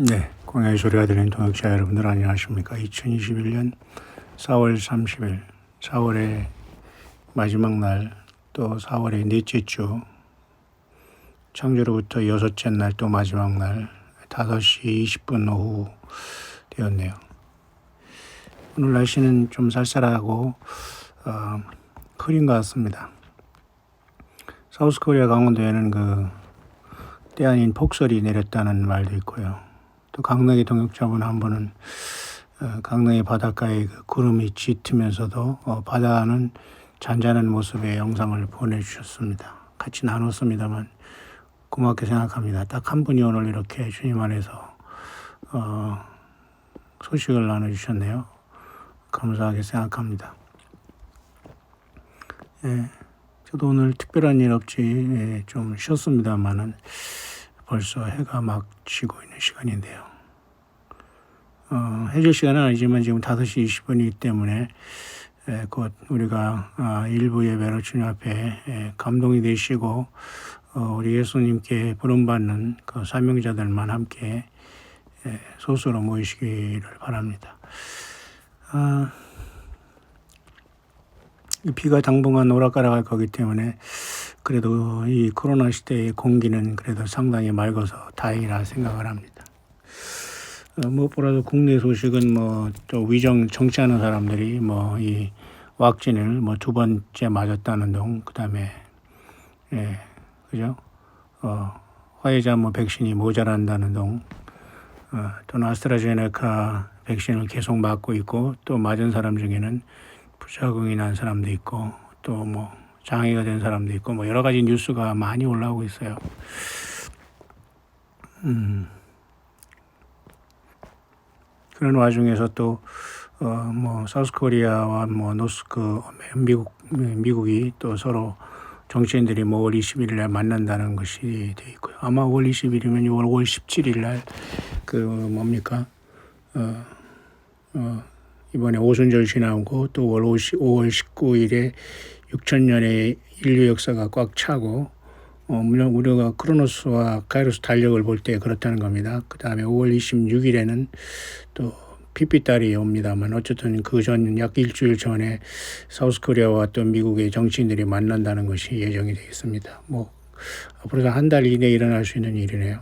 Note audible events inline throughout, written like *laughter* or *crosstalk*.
네, 공야의 소리가 들리는 동역자 여러분들 안녕하십니까? 2021년 4월 30일, 4월의 마지막 날, 또 4월의 넷째 주, 창조로부터 여섯째 날, 또 마지막 날, 5시 20분 오후 되었네요. 오늘 날씨는 좀 쌀쌀하고, 어, 흐린 것 같습니다. 사우스 코리아 강원도에는 그, 때 아닌 폭설이 내렸다는 말도 있고요. 또 강릉의 동역자분 한 분은 어, 강릉의 바닷가에 그 구름이 짙으면서도 어, 바다는 잔잔한 모습의 영상을 보내주셨습니다. 같이 나눴습니다만 고맙게 생각합니다. 딱 한 분이 오늘 이렇게 주님 안에서 어, 소식을 나눠주셨네요. 감사하게 생각합니다. 예, 저도 오늘 특별한 일 없이 예, 좀 쉬었습니다만은 벌써 해가 막 지고 있는 시간인데요. 어, 해질 시간은 아니지만 지금 5시 20분이기 때문에 에, 곧 우리가 아, 일부 예배로 주님 앞에 에, 감동이 되시고 어, 우리 예수님께 부름받는 그 사명자들만 함께 에, 소수로 모이시기를 바랍니다. 아, 이 비가 당분간 오락가락할 거기 때문에 그래도 이 코로나 시대의 공기는 그래도 상당히 맑아서 다행이라 생각을 합니다. 어, 무엇보다도 국내 소식은 뭐또 위정 정치하는 사람들이 뭐 이 왁진을 뭐 두 번째 맞았다는 동 그다음에 예 그죠 어 화이자 뭐 백신이 모자란다는 동 어, 또는 아스트라제네카 백신을 계속 맞고 있고 또 맞은 사람 중에는 부작용이 난 사람도 있고 또 뭐 장애가 된 사람도 있고 뭐 여러 가지 뉴스가 많이 올라오고 있어요. 음. 그런 와중에서 또, 어, 뭐, 사우스 코리아와 뭐, 노스크, 미국, 미국이 또 서로 정치인들이 뭐 5월 21일 날 만난다는 것이 돼 있고요. 아마 5월 20일이면 6월 5월 17일 날 그 뭡니까, 어, 어, 이번에 오순절 지나고 또 5월 5월 19일에 6천년의 인류 역사가 꽉 차고 어, 물론 우리가 크로노스와 카이로스 달력을 볼 때 그렇다는 겁니다. 그 다음에 5월 26일에는 또 피피달이 옵니다만 어쨌든 그 전 약 일주일 전에 사우스코리아와 또 미국의 정치인들이 만난다는 것이 예정이 되겠습니다. 뭐 앞으로 한 달 이내에 일어날 수 있는 일이네요.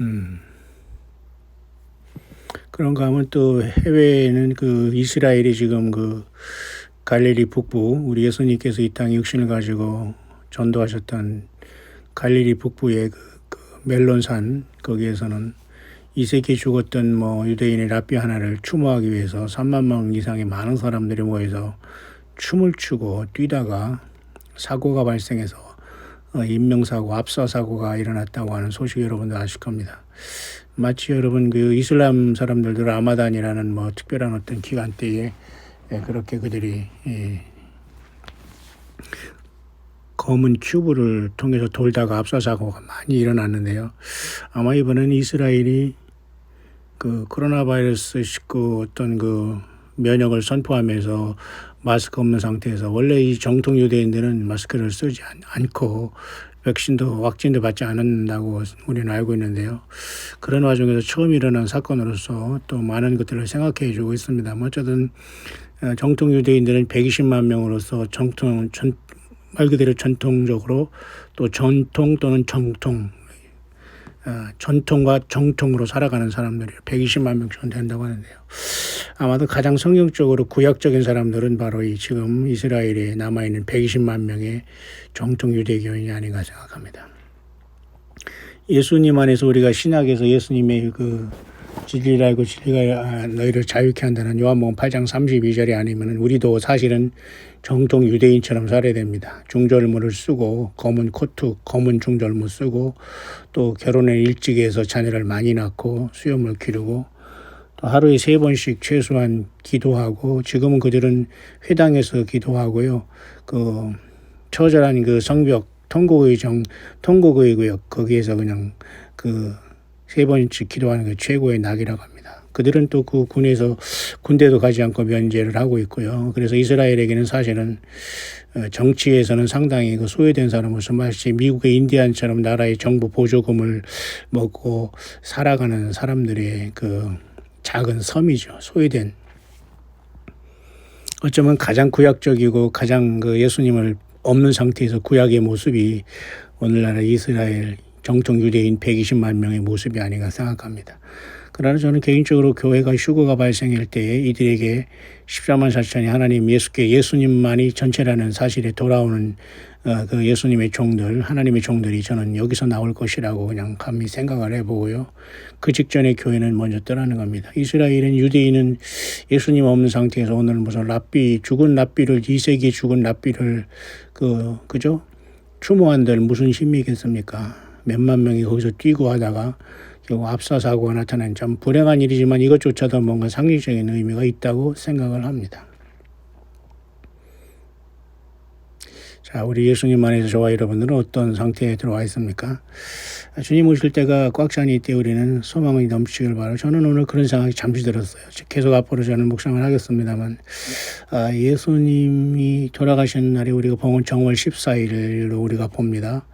음. 그런가 하면 또 해외에는 그 이스라엘이 지금 그 갈릴리 북부 우리 예수님께서 이 땅에 육신을 가지고 전도하셨던 갈릴리 북부의 그, 그 멜론산 거기에서는 이 세기에 죽었던 뭐 유대인의 랍비 하나를 추모하기 위해서 3만 명 이상의 많은 사람들이 모여서 춤을 추고 뛰다가 사고가 발생해서 어, 인명사고, 압사사고가 일어났다고 하는 소식 여러분도 아실 겁니다. 마치 여러분 그 이슬람 사람들도 라마단이라는 뭐 특별한 어떤 기간 때에 예, 그렇게 그들이 예, 검은 큐브를 통해서 돌다가 압사 사고가 많이 일어났는데요. 아마 이번엔 이스라엘이 그 코로나 바이러스 19 어떤 그 면역을 선포하면서 마스크 없는 상태에서 원래 이 정통 유대인들은 마스크를 쓰지 않 고 백신도 확진도 받지 않는다고 우리는 알고 있는데요. 그런 와중에서 처음 일어난 사건으로서 또 많은 것들을 생각해 주고 있습니다. 뭐 어쨌든 어, 정통 유대인들은 120만 명으로서 정통 전, 말 그대로 전통적으로 또 전통 또는 정통 어, 전통과 정통으로 살아가는 사람들이 120만 명 정도 된다고 하는데요. 아마도 가장 성경적으로 구약적인 사람들은 바로 이 지금 이스라엘에 남아있는 120만 명의 정통 유대교인이 아닌가 생각합니다. 예수님 안에서 우리가 신약에서 예수님의 그 진리를 알고 진리가 너희를 자유케 한다는 요한복음 8장 32절이 아니면 우리도 사실은 정통 유대인처럼 살아야 됩니다. 중절모를 쓰고 검은 코트, 검은 중절모 쓰고 또 결혼을 일찍 해서 자녀를 많이 낳고 수염을 기르고 또 하루에 세 번씩 최소한 기도하고 지금은 그들은 회당에서 기도하고요. 그 처절한 그 성벽 통곡의 정 통곡의 구역 거기에서 그냥 그 세 번씩 기도하는 게 최고의 낙이라고 합니다. 그들은 또 그 군에서 군대도 가지 않고 면제를 하고 있고요. 그래서 이스라엘에게는 사실은 어, 정치에서는 상당히 그 소외된 사람으로서 마치 미국의 인디안처럼 나라의 정부 보조금을 먹고 살아가는 사람들의 그 작은 섬이죠. 소외된 어쩌면 가장 구약적이고 가장 그 예수님을 없는 상태에서 구약의 모습이 오늘날의 이스라엘 정통 유대인 120만 명의 모습이 아닌가 생각합니다. 그러나 저는 개인적으로 교회가 휴거가 발생할 때에 이들에게 14만 4천이 하나님 예수께 예수님만이 전체라는 사실에 돌아오는 어, 그 예수님의 종들, 하나님의 종들이 저는 여기서 나올 것이라고 그냥 감히 생각을 해보고요. 그 직전에 교회는 먼저 떠나는 겁니다. 이스라엘은 유대인은 예수님 없는 상태에서 오늘 무슨 랍비, 죽은 랍비를, 2세기에 죽은 랍비를 그, 그죠? 추모한들 무슨 힘이 겠습니까? 몇만 명이 거기서 뛰고 하다가 결국 압사 사고가 나타난 참 불행한 일이지만 이것조차도 뭔가 상징적인 의미가 있다고 생각을 합니다. 자, 우리 예수님 안에서 저와 여러분들은 어떤 상태에 들어와 있습니까? 주님 오실 때가 꽉찬 이때 우리는 소망이 넘치길 바라. 저는 오늘 그런 생각이 잠시 들었어요. 계속 앞으로 저는 묵상을 하겠습니다만, 아, 예수님이 돌아가신 날이 우리가 봉헌 정월 14일로 우리가 봅니다.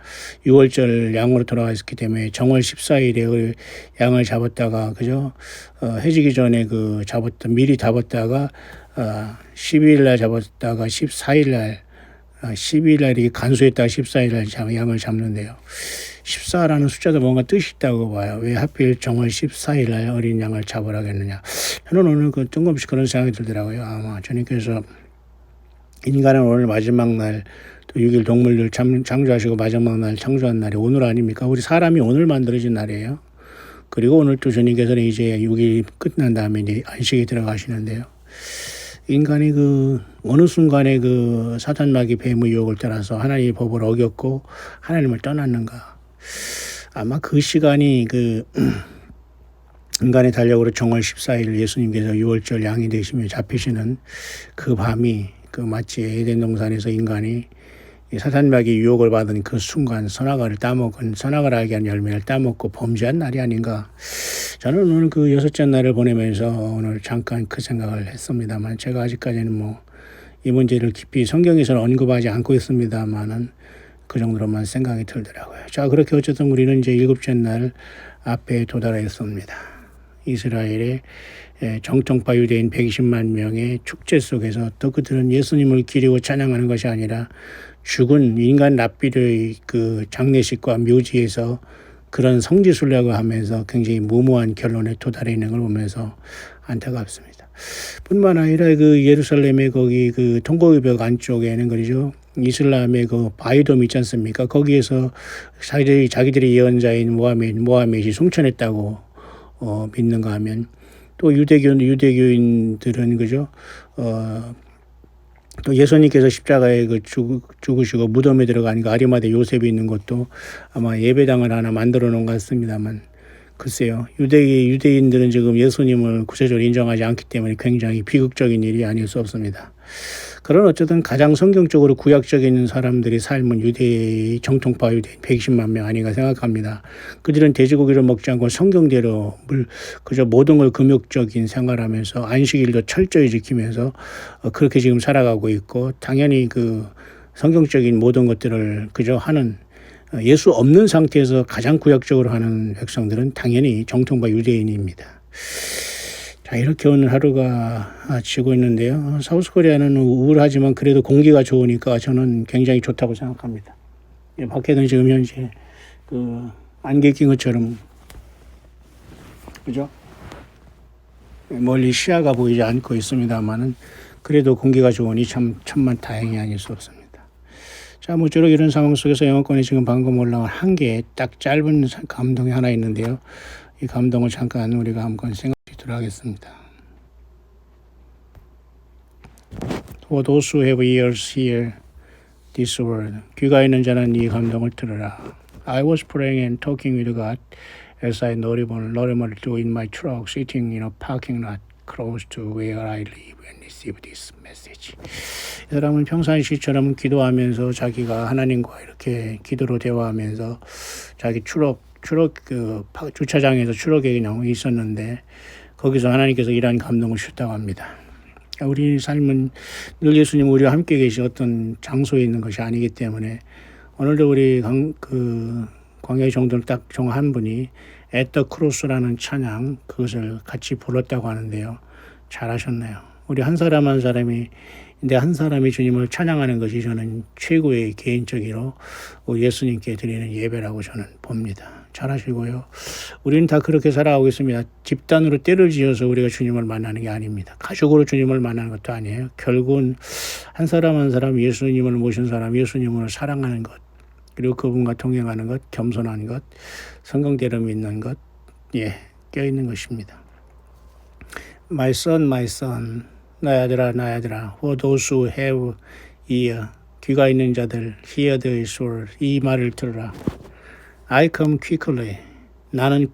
6월절 양으로 돌아가셨기 때문에 정월 14일에 그 양을 잡았다가, 그죠? 어, 해지기 전에 그 잡았던, 미리 잡았다가, 어, 12일 날 잡았다가 14일 날 12일 날 이렇게 간수했다가 14일 날 양을 잡는데요. 14라는 숫자도 뭔가 뜻이 있다고 봐요. 왜 하필 정월 14일 날 어린 양을 잡으라 겠느냐. 저는 오늘 그 뜬금없이 그런 생각이 들더라고요. 아마 주님께서 인간은 오늘 마지막 날, 또 6일 동물들 창조하시고 마지막 날 창조한 날이 오늘 아닙니까? 우리 사람이 오늘 만들어진 날이에요. 그리고 오늘 또 주님께서는 이제 6일 끝난 다음에 이제 안식에 들어가시는데요. 인간이 그 어느 순간에 그 사탄 마귀 뱀의 유혹을 따라서 하나님의 법을 어겼고 하나님을 떠났는가. 아마 그 시간이 그 *clears throat* 인간의 달력으로 정월 14일 예수님께서 6월절 양이 되시며 잡히시는 그 밤이 그 마치 에덴 동산에서 인간이 사탄마귀 유혹을 받은 그 순간 선악과를 따먹은 선악을 알게 한 열매를 따먹고 범죄한 날이 아닌가. 저는 오늘 그 여섯째 날을 보내면서 오늘 잠깐 그 생각을 했습니다만 제가 아직까지는 뭐 이 문제를 깊이 성경에서는 언급하지 않고 있습니다만은 그 정도로만 생각이 들더라고요. 자, 그렇게 어쨌든 우리는 이제 일곱째 날 앞에 도달했습니다. 이스라엘의 정통파 유대인 120만 명의 축제 속에서 또 그들은 예수님을 기리고 찬양하는 것이 아니라 죽은 인간 납비의 그 장례식과 묘지에서 그런 성지순례가 하면서 굉장히 무모한 결론에 도달해 있는 걸 보면서 안타깝습니다. 뿐만 아니라 그 예루살렘의 거기 그 통곡의 벽 안쪽에는 그러죠. 이슬람의 그 바이돔 있지 않습니까? 거기에서 자기들이, 자기들이 예언자인 모하메, 모하메이 승천했다고 어, 믿는가 하면 또 유대교, 유대교인들은 그죠. 어, 또 예수님께서 십자가에 그 죽, 죽으시고 무덤에 들어가니 까 아리마대 요셉이 있는 것도 아마 예배당을 하나 만들어 놓은 것 같습니다만 글쎄요. 유대, 유대인들은 지금 예수님을 구체적으로 인정하지 않기 때문에 굉장히 비극적인 일이 아닐 수 없습니다. 그런 어쨌든 가장 성경적으로 구약적인 사람들이 삶은 유대의 정통파 유대인 120만 명 아닌가 생각합니다. 그들은 돼지고기를 먹지 않고 성경대로 물, 그저 모든 걸 금욕적인 생활하면서 안식일도 철저히 지키면서 어, 그렇게 지금 살아가고 있고 당연히 그 성경적인 모든 것들을 그저 하는 어, 예수 없는 상태에서 가장 구약적으로 하는 백성들은 당연히 정통파 유대인입니다. 자, 이렇게 오늘 하루가 지고 있는데요. 사우스코리아는 우울하지만 그래도 공기가 좋으니까 저는 굉장히 좋다고 생각합니다. 예, 밖에는 지금 현재 그 안개 낀 것처럼 그죠? 멀리 시야가 보이지 않고 있습니다만은 그래도 공기가 좋으니 참 천만 다행이 아닐 수 없습니다. 자, 모쪼록 이런 상황 속에서 영어권에 지금 방금 올라온 한개딱 짧은 감동이 하나 있는데요. 이 감동을 잠깐 우리가 한번 생각하도록 하겠습니다. For those who have ears hear this word. 귀가 있는 자는 이 감동을 들으라. I was praying and talking with God as I normally normally do in my truck, sitting in a parking lot close to where I live and receive this message. 이 사람은 평상시처럼 기도하면서 자기가 하나님과 이렇게 기도로 대화하면서 자기 추록 추록 그 주차장에서 추록에 그냥 있었는데 거기서 하나님께서 이러한 감동을 주셨다고 합니다. 우리 삶은 늘 예수님 우리와 함께 계신 어떤 장소에 있는 것이 아니기 때문에 오늘도 우리 강, 그 광야의 정도를 딱 정한 분이 에터 크로스라는 찬양 그것을 같이 불렀다고 하는데요. 잘하셨네요. 우리 한 사람 한 사람이 근데 한 사람이 주님을 찬양하는 것이 저는 최고의 개인적으로 예수님께 드리는 예배라고 저는 봅니다. 잘하시고요. 우리는 다 그렇게 살아가고 있습니다. 집단으로 때를 지어서 우리가 주님을 만나는 게 아닙니다. 가족으로 주님을 만나는 것도 아니에요. 결국은 한 사람 한 사람 예수님을 모신 사람, 예수님을 사랑하는 것, 그리고 그분과 동행하는 것, 겸손한 것, 성경대로 믿는 것, 예, 껴있는 것입니다. My son, my son, 나의 아들아, 나의 아들아, for those who have ear, 귀가 있는 자들, hear the word, 이 말을 들으라. I come quickly. 나는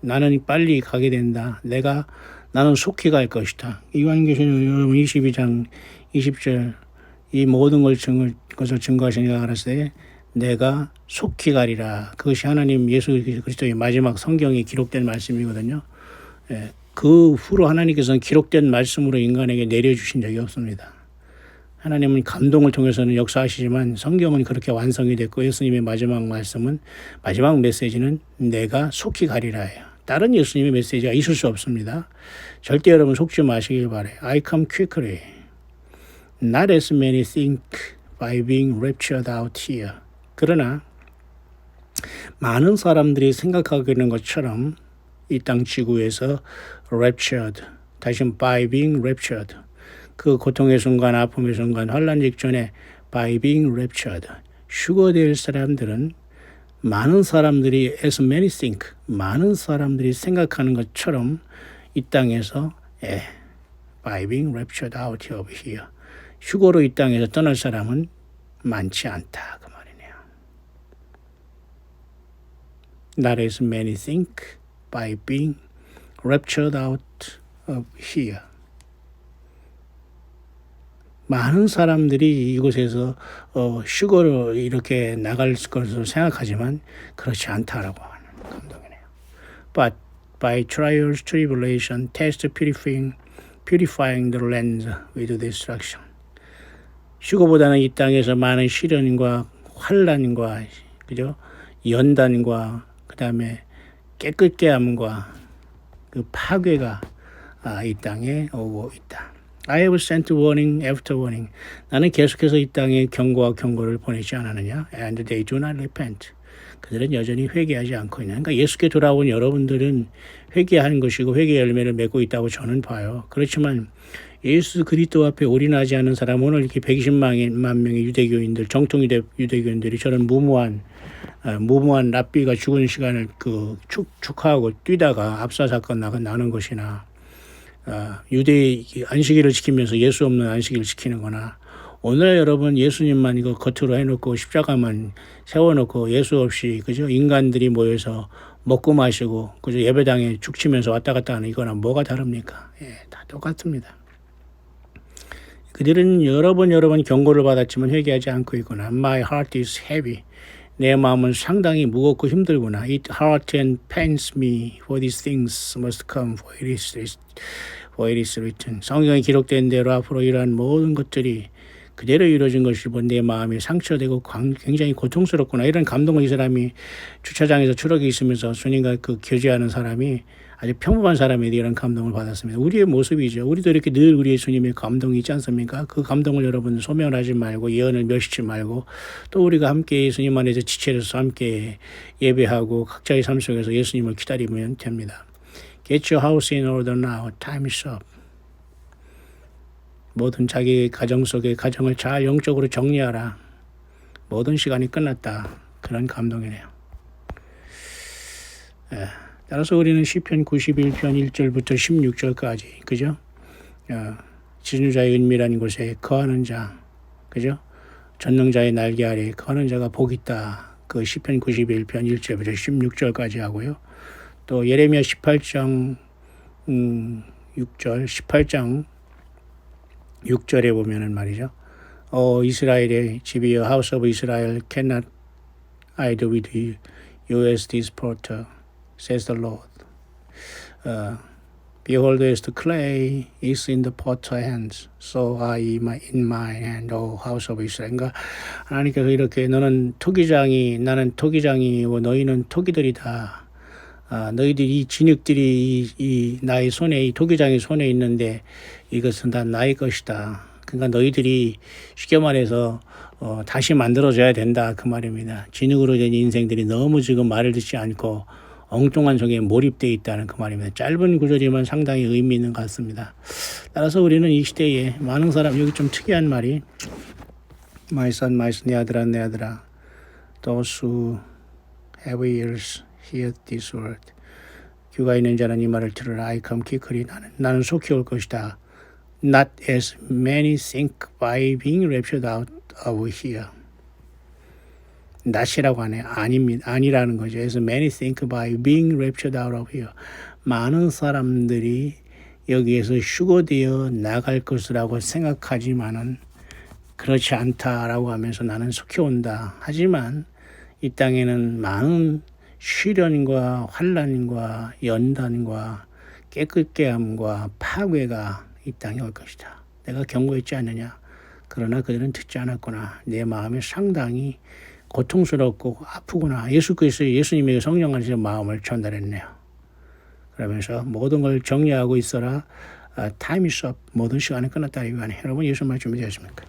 나는 빨리 가게 된다. 내가 나는 속히 갈 것이다. 이완계시록 여러분 22장 20절 이 모든 걸 증을 것을 증거하시니까 알았을 내가 속히 가리라. 그것이 하나님 예수 그리스도의 마지막 성경에 기록된 말씀이거든요. 예, 그 후로 하나님께서는 기록된 말씀으로 인간에게 내려주신 적이 없습니다. 하나님은 감동을 통해서는 역사하시지만 성경은 그렇게 완성이 됐고 예수님의 마지막 말씀은 마지막 메시지는 내가 속히 가리라예요. 다른 예수님의 메시지가 있을 수 없습니다. 절대 여러분 속지 마시길 바래요. I come quickly. Not as many think by being raptured out here. 그러나 많은 사람들이 생각하고 있는 것처럼 이 땅 지구에서 raptured, 다시 by being raptured, 그 고통의 순간, 아픔의 순간, 환란 직전에 by being raptured, 휴거될 사람들은 많은 사람들이 as many think, 많은 사람들이 생각하는 것처럼 이 땅에서 예, by being raptured out of here, 휴거로 이 땅에서 떠날 사람은 많지 않다 그 말이네요. Not as many think by being raptured out of here. 많은 사람들이 이곳에서 어, 휴거로 이렇게 나갈 것을 생각하지만 그렇지 않다라고 하는 감동이네요. But by trials, tribulation, test purifying, purifying the land with destruction. 휴거보다는 이 땅에서 많은 시련과 환란과 그죠 연단과 그 다음에 깨끗게 함과 그 파괴가 아, 이 땅에 오고 있다. I have sent warning after warning. 나는 계속해서 이 땅에 경고와 경고를 보내지 않았느냐? And they do not repent. 그들은 여전히 회개하지 않고 있는. 그러니까 예수께 돌아온 여러분들은 회개하는 것이고 회개 열매를 맺고 있다고 저는 봐요. 그렇지만 예수 그리스도 앞에 올인하지 않은 사람 오늘 이렇게 120만 명의 유대교인들 정통 유대 유대교인들이 저런 무모한 아, 무모한 랍비가 죽은 시간을 그 축, 축하하고 뛰다가 압사 사건 나가 나는 것이나 아, 유대 안식일을 지키면서 예수 없는 안식일을 지키는 거나 오늘 여러분 예수님만 이거 겉으로 해놓고 십자가만 세워놓고 예수 없이 그죠 인간들이 모여서 먹고 마시고 그죠 예배당에 죽치면서 왔다 갔다 하는 이거나 뭐가 다릅니까? 예, 다 똑같습니다. 그들은 여러 번 여러 번 경고를 받았지만 회개하지 않고 있구나. My heart is heavy. 내 마음은 상당히 무겁고 힘들구나. It hurt and pains me, for these things must come, for it is, for it is written. 성경에 기록된 대로 앞으로 이러한 모든 것들이 그대로 이루어진 것이고 내 마음이 상처되고 굉장히 고통스럽구나. 이런 감동을 이 사람이 주차장에서 추락이 있으면서 주님과 그 교제하는 사람이 아주 평범한 사람에 대한 감동을 받았습니다. 우리의 모습이죠. 우리도 이렇게 늘 우리 예수님의 감동이 있지 않습니까? 그 감동을 여러분 소멸하지 말고 예언을 멸시지 말고 또 우리가 함께 예수님 안에서 지체해서 함께 예배하고 각자의 삶 속에서 예수님을 기다리면 됩니다. Get your house in order now. Time is up. 모든 자기 가정 속의 가정을 잘 영적으로 정리하라. 모든 시간이 끝났다. 그런 감동이네요. 예. 따라서 우리는 시편 91편 1절부터 16절까지 그죠? 어, 지존자의 은밀한 곳에 거하는 자 그죠? 전능자의 날개 아래 거하는 자가 복 있다. 그 시편 91편 1절부터 16절까지 하고요. 또 예레미야 18장 음, 6절 18장 6절에 보면은 말이죠. 어 이스라엘의 집이여 house of Israel cannot hide with you as this porter says the Lord. 어, Behold, as the clay is in the potter's hands, so ye my- in my hand, O house of Israel. 그러니까 하나님께서 이렇게 너는 토기장이 나는 토기장이고 너희는 토기들이다. 아, 너희들이 이 진흙들이 이, 이 나의 손에 이 토기장의 손에 있는데 이것은 다 나의 것이다. 그러니까 너희들이 쉽게 말해서 어, 다시 만들어져야 된다 그 말입니다. 진흙으로 된 인생들이 너무 지금 말을 듣지 않고 엉뚱한 속에 몰입되어 있다는 그 말입니다. 짧은 구절이면 상당히 의미 있는 것 같습니다. 따라서 우리는 이 시대에 많은 사람 여기 좀 특이한 말이 My son, my son, 내 아들아, 내 아들아. Those who have ears hear this word. 귀가 있는 자는 이 말을 들으라. I come quickly. 나는, 나는 속히 올 것이다. Not as many think by being raptured out of here. Not이라고 하네. 아닙니다. 아니라는 거죠. 그래서 many think by being raptured out of here. 많은 사람들이 여기에서 휴거되어 나갈 것이라고 생각하지만은 그렇지 않다라고 하면서 나는 속히 온다. 하지만 이 땅에는 많은 시련과 환란과 연단과 깨끗게 함과 파괴가 이 땅에 올 것이다. 내가 경고했지 않느냐. 그러나 그들은 듣지 않았구나. 내 마음이 상당히 고통스럽고 아프구나. 예수 그리스도 예수님에게 성령 안에서 마음을 전달했네요. 그러면서 모든 걸 정리하고 있어라. 아, 타임 is up. 모든 시간이 끝났다 이거네. 여러분 예수 말 준비되셨습니까?